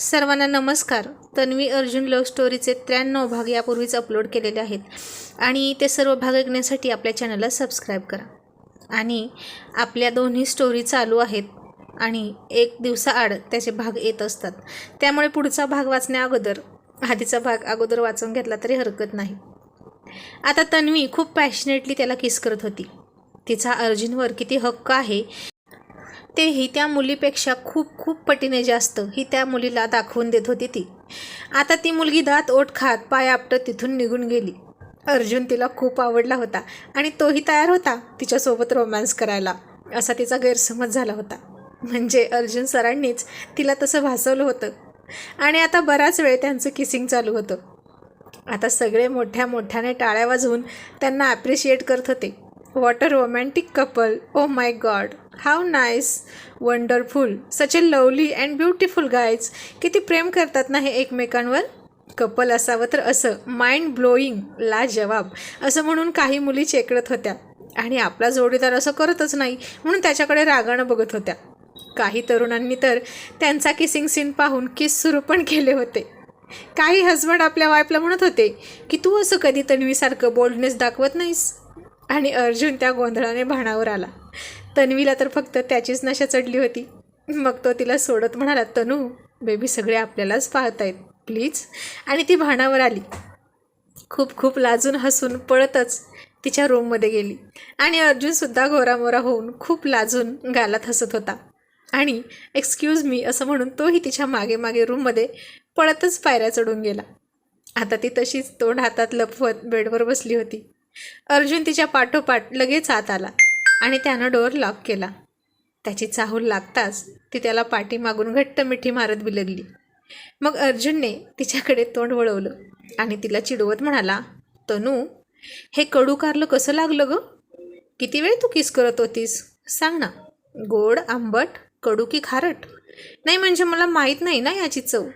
सर्वांना नमस्कार. तन्वी अर्जुन लव्ह स्टोरीचे त्र्याण्णव भाग यापूर्वीच अपलोड केलेले आहेत. आणि ते सर्व भाग ऐकण्यासाठी आपल्या चॅनलला सबस्क्राईब करा. आणि आपल्या दोन्ही स्टोरी चालू आहेत आणि एक दिवसाआड त्याचे भाग येत असतात. त्यामुळे पुढचा भाग वाचण्या अगोदर आधीचा भाग अगोदर वाचून घेतला तरी हरकत नाही. आता तन्वी खूप पॅशनेटली त्याला किस करत होती. तिचा अर्जुनवर किती हक्क आहे तेही त्या मुलीपेक्षा खूप खूप पटीने जास्त ही त्या मुलीला दाखवून देत होती ती. आता ती मुलगी दात ओठ खात पाय आपटत तिथून निघून गेली. अर्जुन तिला खूप आवडला होता आणि तोही तयार होता तिच्यासोबत रोमॅन्स करायला. असा तिचा गैरसमज झाला होता. म्हणजे अर्जुन सरांनीच तिला तसं भासवलं होतं. आणि आता बराच वेळ त्यांचं किसिंग चालू होतं. आता सगळे मोठ्या मोठ्याने टाळ्या वाजवून त्यांना ॲप्रिशिएट करत होते. What a romantic couple oh my god how nice wonderful such a lovely and beautiful guys किती प्रेम करतात ना हे एकमेकांवर? कपल असावं तर असं. माइंड ब्लोईंग ला जवाब असं म्हणून काही मुली चेकळत होत्या. आणि आपला जोडीदार असं करतच नाही. म्हणून त्याच्याकडे रागानं बघत होत्या. काही तरुणांनी तर त्यांचा किसिंग सीन पाहून किस सुरू पण केले होते. काही हजबंड आपल्या वाईफला म्हणत होते की तू असं कधी तन्वीसारखं बोल्डनेस दाखवत नाहीस? आणि अर्जुन त्या गोंधळाने भाणावर आला. तन्वीला तर फक्त त्याचीच नशा चढली होती. मग तो तिला सोडत म्हणाला तनू बेबी सगळे आपल्यालाच पाहतायत प्लीज आणि ती भाणावर आली. खूप खूप लाजून हसून पळतच तिच्या रूममध्ये गेली. आणि अर्जुनसुद्धा घोरामोरा होऊन खूप लाजून गालात हसत होता. आणि एक्सक्यूज मी असं म्हणून तोही तिच्यामागे मागे रूममध्ये पळतच पायऱ्या चढून गेला. आता ती तशीच तोंड हातात लपवत बेडवर बसली होती. अर्जुन तिच्या पाठोपाठ लगेच आत आला. आणि त्यानं डोअर लॉक केला. त्याची चाहूल लागताच ती त्याला पाठीमागून घट्ट मिठी मारत बिलगली. मग अर्जुनने तिच्याकडे तोंड वळवलं आणि तिला चिडवत म्हणाला तनू हे कडू कारलं कसं लागलं ग? किती वेळ तू किस करत होतीस? सांग ना. गोड आंबट कडू की खारट? नाही म्हणजे मला माहीत नाही ना याची चव.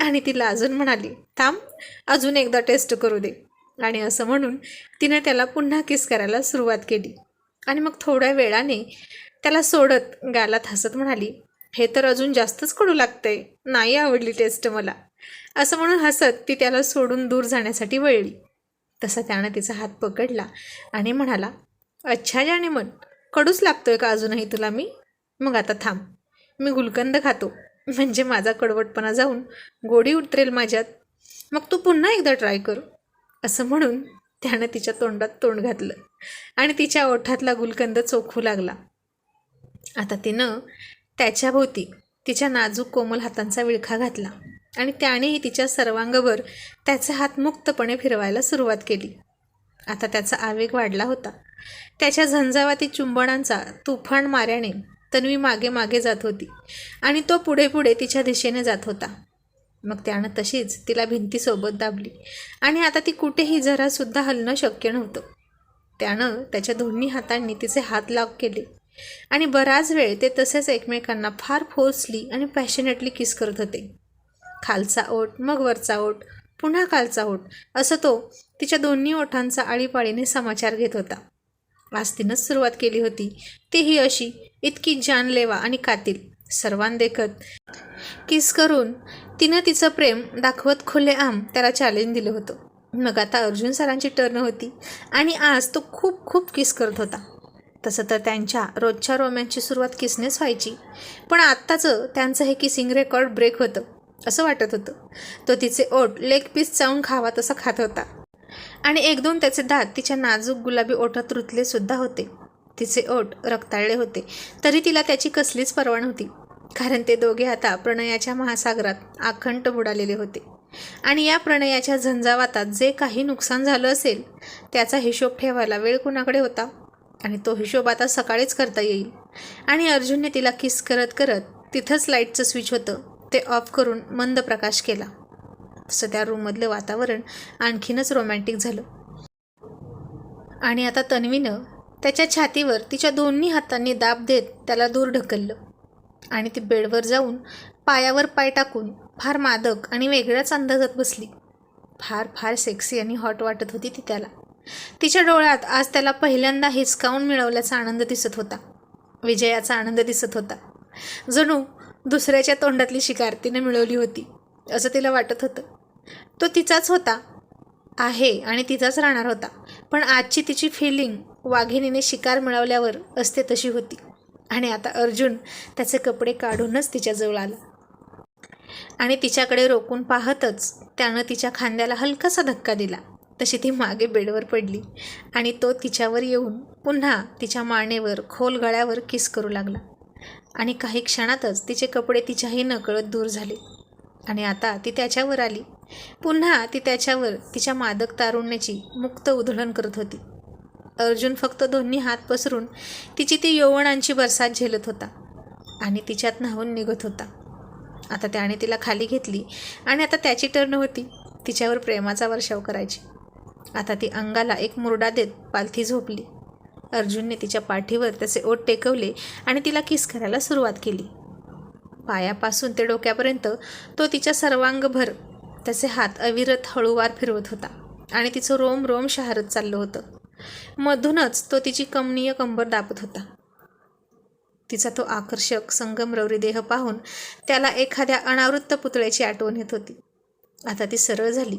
आणि तिला अजून म्हणाली थांब अजून एकदा टेस्ट करू दे. आणि असं म्हणून तिनं त्याला पुन्हा किस करायला सुरुवात केली. आणि मग थोड्या वेळाने त्याला सोडत गालात हसत म्हणाली हे तर अजून जास्तच कडू लागतंय. नाही आवडली टेस्ट मला. असं म्हणून हसत ती त्याला सोडून दूर जाण्यासाठी वळली. तसा त्यानं तिचा हात पकडला आणि म्हणाला अच्छा जाणे मन कडूच लागतोय का अजूनही तुला मी? मग आता थांब. मी गुलकंद खातो. म्हणजे माझा कडवटपणा जाऊन गोडी उतरेल माझ्यात. मग तू पुन्हा एकदा ट्राय कर. असं म्हणून त्यानं तिच्या तोंडात तोंड घातलं आणि तिच्या ओठातला गुलकंद चोखू लागला. आता तिनं त्याच्याभोवती तिच्या नाजूक कोमल हातांचा विळखा घातला आणि त्यानेही तिच्या सर्वांगभर त्याचे हात मुक्तपणे फिरवायला सुरुवात केली. आता त्याचा आवेग वाढला होता. त्याच्या झंझावाती चुंबणांचा तुफान माऱ्याने तन्वी मागे मागे जात होती आणि तो पुढे पुढे तिच्या दिशेने जात होता. मग त्यानं तशीच तिला भिंतीसोबत दाबली. आणि आता ती कुठेही जरासुद्धा हलणं शक्य नव्हतं. त्यानं त्याच्या दोन्ही हातांनी तिचे हात लाग केले. आणि बराच वेळ ते तसेच एकमेकांना फार फोर्सली आणि पॅशनेटली किस करत होते. खालचा ओठ मग वरचा ओठ पुन्हा खालचा ओठ असं तो तिच्या दोन्ही ओठांचा आळीपाळीने समाचार घेत होता. आज तिनंच सुरुवात केली होती. तीही अशी इतकी जानलेवा आणि कातील. सर्वांदेखत. किस करून? तिनं तिचं प्रेम दाखवत खुलेआम त्याला चॅलेंज दिलं होतं. मग आता अर्जुन सरांची टर्न होती. आणि आज तो खूप खूप किस करत होता. तसं तर त्यांच्या रोजच्या रोमॅन्सची सुरुवात किसनेच व्हायची. पण आत्ताचं त्यांचं हे किसिंग रेकॉर्ड ब्रेक होतं असं वाटत होतं. तो तिचे ओठ लेग पीस चावून खावा तसा खात होता. आणि एक दोन त्याचे दात तिच्या नाजूक गुलाबी ओठात रुतले सुद्धा होते. तिचे ओठ रक्ताळले होते. तरी तिला त्याची कसलीच पर्वा नव्हती. कारण ते दोघे आता प्रणयाच्या महासागरात आखंड बुडालेले होते. आणि या प्रणयाच्या झंझावातात जे काही नुकसान झालं असेल त्याचा हिशोब ठेवायला वेळ कुणाकडे होता? आणि तो हिशोब आता सकाळीच करता येईल. आणि अर्जुनने तिला किस करत करत तिथंच लाईटचं स्विच होतं. ते ऑफ करून मंद प्रकाश केला. तसं त्या रूममधलं वातावरण आणखीनच रोमॅन्टिक झालं. आणि आता तन्वीनं त्याच्या छातीवर तिच्या दोन्ही हातांनी दाब देत त्याला दूर ढकललं. आणि ती बेडवर जाऊन पायावर पाय टाकून फार मादक आणि वेगळ्याच अंदाजात बसली. फार फार सेक्सी आणि हॉट वाटत होती ती त्याला. तिच्या डोळ्यात आज त्याला पहिल्यांदा हिसकावून मिळवल्याचा आनंद दिसत होता. विजयाचा आनंद दिसत होता. जणू दुसऱ्याच्या तोंडातली शिकार तिने मिळवली होती असं तिला वाटत होतं. तो तिचाच होता आहे आणि तिचाच राहणार होता. पण आजची तिची फिलिंग वाघिणीने शिकार मिळवल्यावर असते तशी होती. आणि आता अर्जुन त्याचे कपडे काढूनच तिच्याजवळ आला. आणि तिच्याकडे रोखून पाहतच त्यानं तिच्या खांद्याला हलकासा धक्का दिला. तशी ती मागे बेडवर पडली आणि तो तिच्यावर येऊन पुन्हा तिच्या मानेवर खोल गळ्यावर किस करू लागला. आणि काही क्षणातच तिचे कपडे तिच्याही नकळत दूर झाले. आणि आता ती त्याच्यावर आली. पुन्हा ती त्याच्यावर तिच्या मादक तारुण्याची मुक्त उधळण करत होती. अर्जुन फक्त दोन्ही हात पसरून तिची ती यौवनांची बरसात झेलत होता आणि तिच्यात न्हावून निघत होता. आता त्याने तिला खाली घेतली आणि आता त्याची टर्न होती. तिच्यावर प्रेमाचा वर्षाव करायची. आता ती अंगाला एक मुरडा देत पालथी झोपली. अर्जुनने तिच्या पाठीवर त्याचे ओठ टेकवले आणि तिला किस करायला सुरुवात केली. पायापासून ते डोक्यापर्यंत तो तिच्या सर्वांगभर त्याचे हात अविरत हळूवार फिरवत होता आणि तिचं रोम रोम शहारत चाललं होतं. मधूनच तो तिची कमनीय कंबर दाबत होता. तिचा तो आकर्षक संगमरवरी देह पाहून त्याला एखाद्या अनावृत्त पुतळ्याची आठवण येत होती. आता ती सरळ झाली.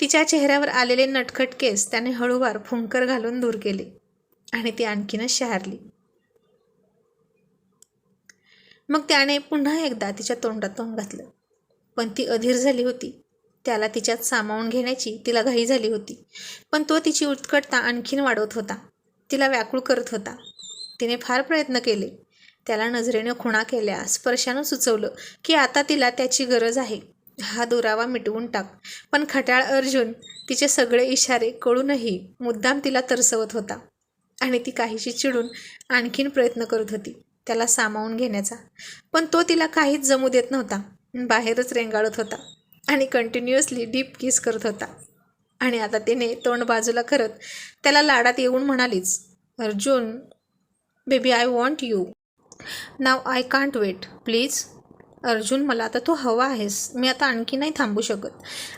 तिच्या चेहऱ्यावर आलेले नटखट केस त्याने हळूवार फुंकर घालून दूर केले आणि ती आणखीनच शहारली. मग त्याने पुन्हा एकदा तिच्या तोंडात तोंड घातलं. पण ती अधीर झाली होती. त्याला तिच्यात सामावून घेण्याची तिला घाई झाली होती. पण तो तिची उत्कटता आणखीन वाढवत होता. तिला व्याकुळ करत होता. तिने फार प्रयत्न केले. त्याला नजरेनं खुणा केल्या. स्पर्शानं सुचवलं की आता तिला त्याची गरज आहे. हा दुरावा मिटवून टाक. पण खटाळ अर्जुन तिचे सगळे इशारे कळूनही मुद्दाम तिला तरसवत होता. आणि ती काहीशी चिडून आणखीन प्रयत्न करत होती. त्याला सामावून घेण्याचा. पण तो तिला काहीच जमू देत नव्हता. बाहेरच रेंगाळत होता. आणि कंटिन्युअसली डीप किस करत होता. आणि आता तिने तोंड बाजूला करत त्याला लाडात येऊन म्हणालीच Arjun baby I want you now I can't wait please Arjun मला आता तू हवा आहेस. मी आता आणखी नाही थांबू शकत.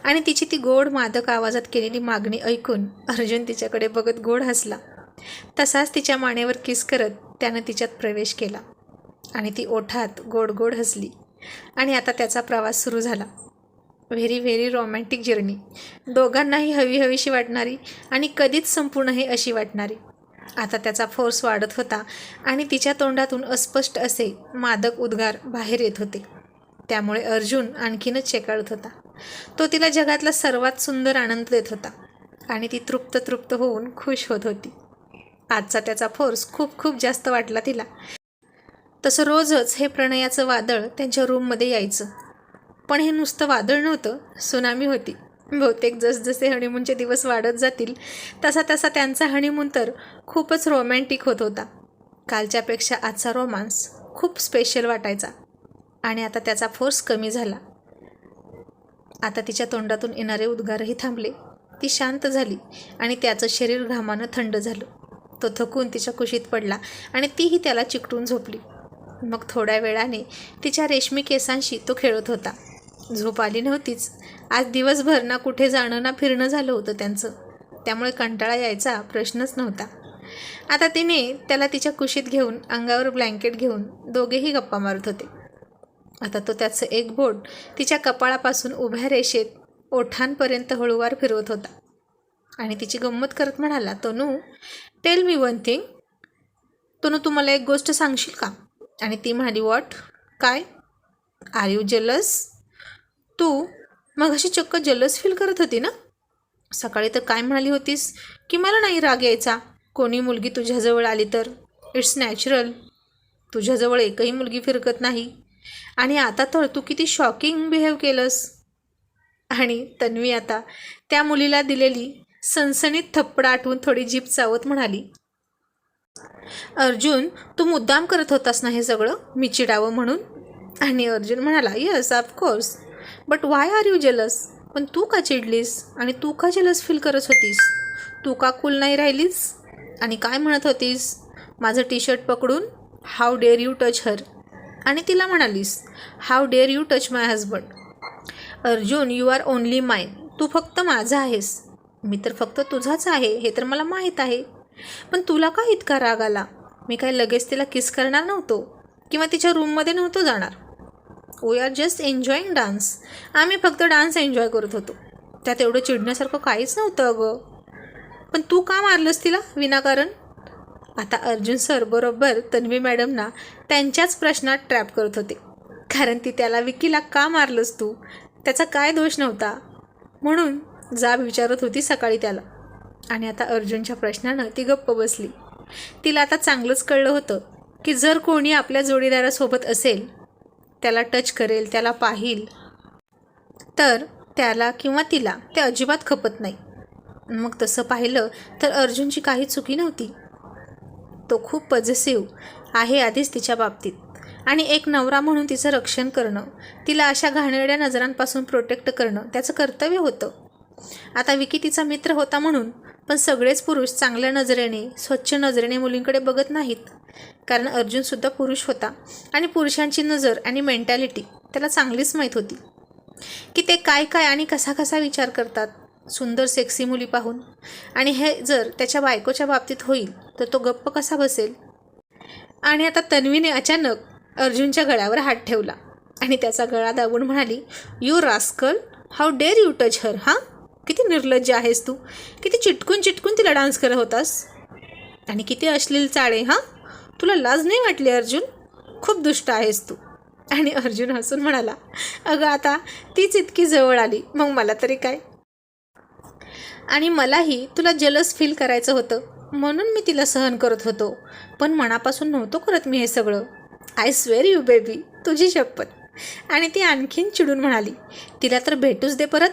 आणि तिची ती गोड मादक आवाजात केलेली मागणी ऐकून अर्जुन तिच्याकडे बघत गोड हसला. तसाच तिच्या मानेवर किस करत त्यानं तिच्यात प्रवेश केला आणि ती ओठात गोड गोड हसली. आणि आता त्याचा प्रवास सुरू झाला. व्हेरी व्हेरी रोमॅन्टिक जर्नी दोघांनाही हवी हवीशी वाटणारी आणि कधीच संपूर्ण हे अशी वाटणारी. आता त्याचा फोर्स वाढत होता आणि तिच्या तोंडातून अस्पष्ट असे मादक उद्गार बाहेर येत होते. त्यामुळे अर्जुन आणखीनच चेकाळत होता. तो तिला जगातला सर्वात सुंदर आनंद देत होता आणि ती तृप्त तृप्त होऊन खुश होत होती. आजचा त्याचा फोर्स खूप खूप जास्त वाटला तिला. तसं रोजच हे प्रणयाचं वादळ त्यांच्या रूममध्ये यायचं. पण हे नुसतं वादळ नव्हतं सुनामी होती. बहुतेक जसजसे हनीमूनचे दिवस वाढत जातील तसा तसा त्यांचा हनीमून तर खूपच रोमॅन्टिक होत होता. कालच्यापेक्षा आजचा रोमांस खूप स्पेशल वाटायचा. आणि आता त्याचा फोर्स कमी झाला. आता तिच्या तोंडातून येणारे उद्गारही थांबले. ती शांत झाली आणि त्याचं शरीर घामानं थंड झालं. तो थकून तिच्या कुशीत पडला आणि तीही त्याला चिकटून झोपली. मग थोड्या वेळाने तिच्या रेशमी केसांशी तो खेळत होता. झोप आली नव्हतीच. आज दिवसभर ना कुठे जाणं ना फिरणं झालं होतं त्यांचं. त्यामुळे कंटाळा यायचा प्रश्नच नव्हता. आता तिने त्याला तिच्या कुशीत घेऊन अंगावर ब्लँकेट घेऊन दोघेही गप्पा मारत होते. आता तो त्याचं एक बोट तिच्या कपाळापासून उभ्या रेषेत ओठांपर्यंत हळूवार फिरवत होता. आणि तिची गंमत करत म्हणाला Tanu tell me one thing Tanu तू मला एक गोष्ट सांगशील का? आणि ती म्हणाली वॉट काय? आर यू जेलस तू मग अशी चक्क जलस फील करत होती ना? सकाळी तर काय म्हणाली होतीस? की मला नाही राग यायचा. कोणी मुलगी तुझ्याजवळ आली तर? इट्स नॅचरल तुझ्याजवळ एकही मुलगी फिरकत नाही. आणि आता तर तू किती शॉकिंग बिहेव केलंस. आणि तन्वी आता त्या मुलीला दिलेली सणसणीत थप्पड आठवून थोडी जीप चावत म्हणाली अर्जुन तू मुद्दाम करत होतास ना हे सगळं? मी चिडावं म्हणून? आणि अर्जुन म्हणाला yes of course but why are you jealous पण तू का चिडलीस? आणि तू का जेलस फील करत होतीस? तू का कूल नाही राहिलीस? आणि काय म्हणत होतीस? माझं टी शर्ट पकडून how dare you touch her आणि तिला म्हणालीस how dare you touch my husband Arjun you are only my तू फक्त माझा आहेस. मी तर फक्त तुझाच आहे. हे तर मला माहीत आहे. पण तुला का इतका राग आला? मी काय लगेच तिला किस करणार नव्हतो? किंवा तिच्या रूममध्ये नव्हतो जाणार? We are just enjoying dance आम्ही फक्त डान्स एन्जॉय करत होतो. त्यात एवढं चिडण्यासारखं काहीच नव्हतं अगं. पण तू का मारलंस तिला? विनाकारण. आता अर्जुन सर बरोबर तन्वी मॅडमना त्यांच्याच प्रश्नात ट्रॅप करत होते. कारण ती त्याला विकीला का मारलंस तू? त्याचा काय दोष नव्हता? म्हणून जाब विचारत होती सकाळी त्याला. आणि आता अर्जुनच्या प्रश्नानं ती गप्प बसली. तिला आता चांगलंच कळलं होतं की जर कोणी आपल्या जोडीदारासोबत असेल त्याला टच करेल त्याला पाहील. तर त्याला किंवा तिला ते अजिबात खपत नाही. मग तसं पाहिलं तर अर्जुनची काही चुकी नव्हती. तो खूप पॉझिटिव्ह आहे आधीच तिच्या बाबतीत. आणि एक नवरा म्हणून तिचं रक्षण करणं तिला अशा घाणेरड्या नजरांपासून प्रोटेक्ट करणं त्याचं कर्तव्य होतं. आता विकी तिचा मित्र होता म्हणून पण सगळेच पुरुष चांगल्या नजरेने स्वच्छ नजरेने मुलींकडे बघत नाहीत. कारण अर्जुनसुद्धा पुरुष होता आणि पुरुषांची नजर आणि मेंटॅलिटी त्याला चांगलीच माहीत होती. की ते काय काय आणि कसा कसा विचार करतात सुंदर सेक्सी मुली पाहून. आणि हे जर त्याच्या बायकोच्या बाबतीत होईल तर तो गप्प कसा बसेल? आणि आता तन्वीने अचानक अर्जुनच्या गळ्यावर हात ठेवला आणि त्याचा गळा दाबून म्हणाली you rascal how dare you touch her हां किती निर्लज्ज आहेस तू? किती चिटकून चिटकून तिला डान्स करत होतास? आणि किती अश्लील चाळे हां? तुला लाज नाही वाटली अर्जुन? खूप दुष्ट आहेस तू. आणि अर्जुन हसून म्हणाला अगं आता तीच इतकी जवळ आली मग मला तरी काय? आणि मलाही तुला जलस फील करायचं होतं म्हणून मी तिला सहन करत होतो. पण मनापासून नव्हतो करत मी हे सगळं. आय स्वेअर यू बेबी तुझी शपथ. आणि ती आणखीन चिडून म्हणाली तिला तर भेटूच दे परत.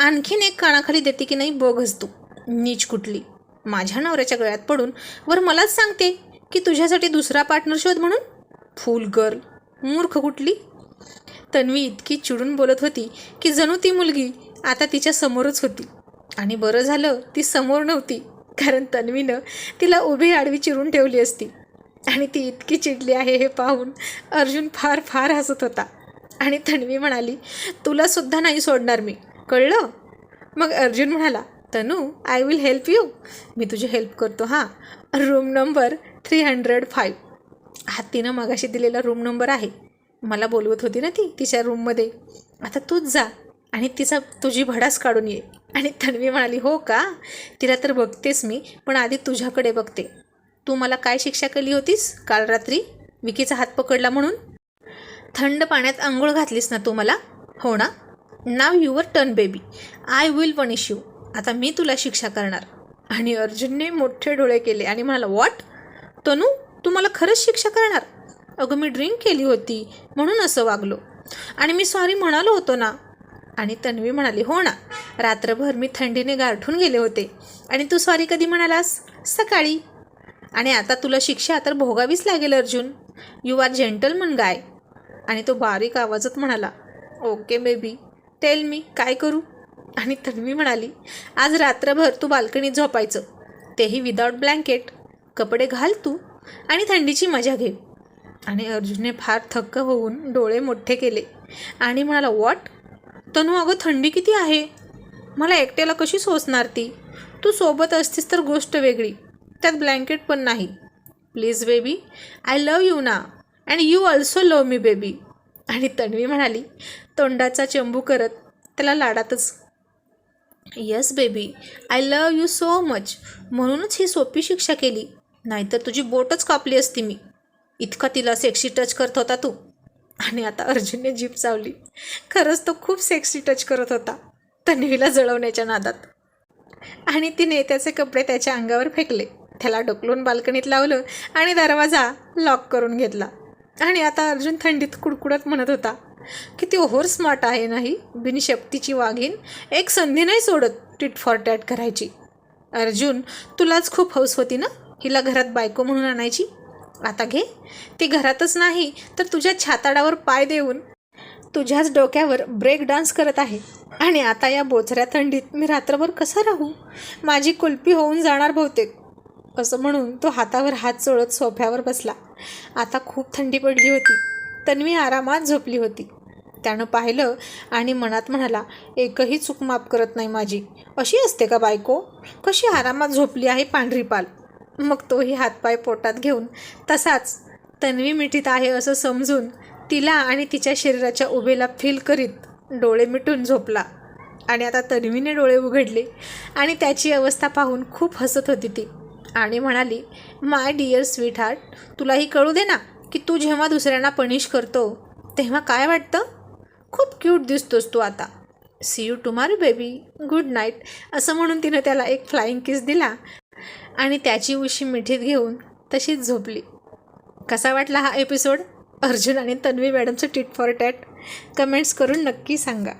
आणखीन एक कानाखाली देते की नाही बोगस तू. नीच कुठली. माझ्या नवऱ्याच्या गळ्यात पडून वर मलाच सांगते की तुझ्यासाठी दुसरा पार्टनर शोध म्हणून. फुल गर्ल मूर्ख कुठली? तन्वी इतकी चिडून बोलत होती की जणू ती मुलगी आता तिच्या समोरच होती. आणि बरं झालं ती समोर नव्हती कारण तन्वीनं तिला उभी आडवी चिरून ठेवली असती. आणि ती इतकी चिडली आहे हे पाहून अर्जुन फार फार हसत होता. आणि तन्वी म्हणाली तुलासुद्धा नाही सोडणार मी. कळलं? मग अर्जुन म्हणाला Tanu I will help you मी तुझी हेल्प करतो हां. Room number three hundred five हा तिनं मगाशी दिलेला रूम नंबर आहे. मला बोलवत होती ना ती तिच्या रूममध्ये आता तूच जा आणि तिचा तुझी भडास काढून ये. आणि तन्वी म्हणाली हो का? तिला तर बघतेस मी पण आधी तुझ्याकडे बघते. तू मला काय शिक्षा केली होतीस काल रात्री? विकीचा हात पकडला म्हणून? थंड पाण्यात आंघोळ घातलीस ना तू मला? हो ना? Now your turn baby I will punish you आता मी तुला शिक्षा करणार. आणि अर्जुनने मोठे डोळे केले आणि म्हणाला वॉट तनू तू मला खरंच शिक्षा करणार? अगं मी ड्रिंक केली होती म्हणून असं वागलो. आणि मी सॉरी म्हणालो होतो ना. आणि तन्वी म्हणाली हो ना. रात्रभर मी थंडीने गारठून गेले होते. आणि तू सॉरी कधी म्हणालास? सकाळी. आणि आता तुला शिक्षा तर भोगावीच लागेल Arjun. You are gentleman guy आणि तो बारीक आवाजात म्हणाला ओके बेबी टेल मी काय करू? आणि तन्वी म्हणाली आज रात्रभर तू बाल्कनीत झोपायचं. तेही विदाऊट ब्लँकेट कपडे घाल तू आणि थंडीची मजा घे आणि अर्जुनने फार थक्क होऊन डोळे मोठे केले. आणि म्हणाला वॉट तनू अगं थंडी किती आहे? मला एकट्याला कशी सोसणार ती? तू सोबत असतीस तर गोष्ट वेगळी. त्यात ब्लँकेट पण नाही. Please baby I love you ना and you also love me baby आणि तन्वी म्हणाली तोंडाचा चंबू करत त्याला लाडातच. Yes baby I love you so much म्हणूनच ही सोपी शिक्षा केली. नाहीतर तुझी बोटच कापली असती मी. इतका तिला सेक्सी टच करत होता तू. आणि आता अर्जुनने जीप चावली. खरंच तो खूप सेक्सी टच करत होता तन्वीला जळवण्याच्या नादात. आणि तिने त्याचे कपडे त्याच्या अंगावर फेकले. त्याला डोकलून बाल्कनीत लावलं आणि दरवाजा लॉक करून घेतला. आणि आता अर्जुन थंडीत कुडकुडत म्हणत होता किती ओव्हर स्मार्ट आहे नाही? बिनशक्तीची वाघीन एक संधी नाही सोडत टिट फॉर टॅट करायची. अर्जुन तुलाच खूप हौस होती ना हिला घरात बायको म्हणून आणायची? आता घे. ती घरातच नाही तर तुझ्या छाताडावर पाय देऊन तुझ्याच डोक्यावर ब्रेक डान्स करत आहे. आणि आता या बोचऱ्या थंडीत मी रात्रभर कसा राहू? माझी कुल्पी होऊन जाणार बहुतेक. असं म्हणून तो हातावर हात चोळत सोफ्यावर बसला. आता खूप थंडी पडली होती. तन्वी आरामात झोपली होती. त्यानं पाहिलं आणि मनात म्हणाला एकही चूक माफ करत नाही माझी. अशी असते का बायको? कशी आरामात झोपली आहे पांढरी पाल मग तोही हातपाय पोटात घेऊन तसाच तन्वी मिठीत आहे असं समजून तिला आणि तिच्या शरीराच्या उभेला फील करीत डोळे मिटून झोपला. आणि आता तन्वीने डोळे उघडले आणि त्याची अवस्था पाहून खूप हसत होती ती. आणि म्हणाली माय डिअर स्वीट हार्ट तुलाही कळू दे ना की तू जेव्हा दुसऱ्यांना पनिश करतो तेव्हा काय वाटतं? खूप क्यूट दिसतोस तू आता. See you tomorrow baby good night असं म्हणून तिनं त्याला एक फ्लाईंग किस दिला आणि त्याची उशी मिठीत घेऊन तशीच झोपली. कसा वाटला हा एपिसोड अर्जुन आणि तन्वी मॅडमचं टिट फॉर टॅट कमेंट्स करून नक्की सांगा.